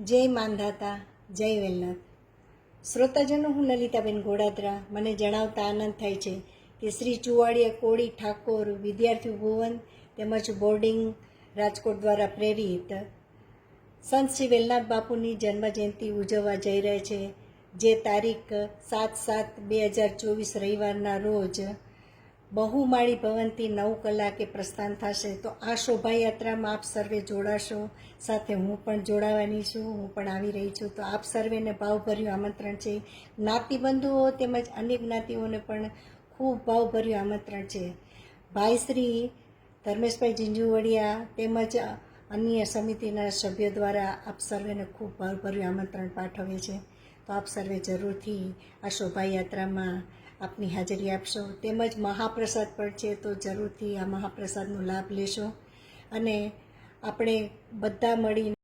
જય માનધાતા, જય વેલનાથ. શ્રોતાજનો હું લલિતાબેન ગોડાદરા. મને જણાવતા આનંદ થાય છે કે શ્રી ચુવાડિયા કોળી ઠાકોર વિદ્યાર્થી ભુવન તેમજ બોર્ડિંગ રાજકોટ દ્વારા પ્રેરિત. સંત શ્રી વેલનાથ બાપુની જન્મજયંતિ ઉજવવા જઈ રહે છે. જે તારીખ સાત સાત બે હજાર ચોવીસ રવિવારના રોજ બહુમાળી ભવનથી નવ કલાકે પ્રસ્થાન થશે. તો આ શોભાયાત્રામાં આપ સર્વે જોડાશો. સાથે હું પણ જોડાવાની છું. હું પણ આવી રહી છું. તો આપ સર્વેને ભાવભર્યું આમંત્રણ છે. જ્ઞાતિબંધુઓ તેમજ અન્ય જ્ઞાતિઓને પણ ખૂબ ભાવભર્યું આમંત્રણ છે. ભાઈ શ્રી ધર્મેશભાઈ ઝીંઝુવડિયા તેમજ અન્ય સમિતિના સભ્યો દ્વારા આપ સર્વેને ખૂબ ભાવભર્યું આમંત્રણ પાઠવે છે. તો આપ સર્વે જરૂરથી આ શોભાયાત્રામાં આપની હાજરી આપશો. તેમજ મહાપ્રસાદ પણ છે, તો જરૂરથી આ મહાપ્રસાદનો લાભ લેશો. અને આપણે બધા મળીને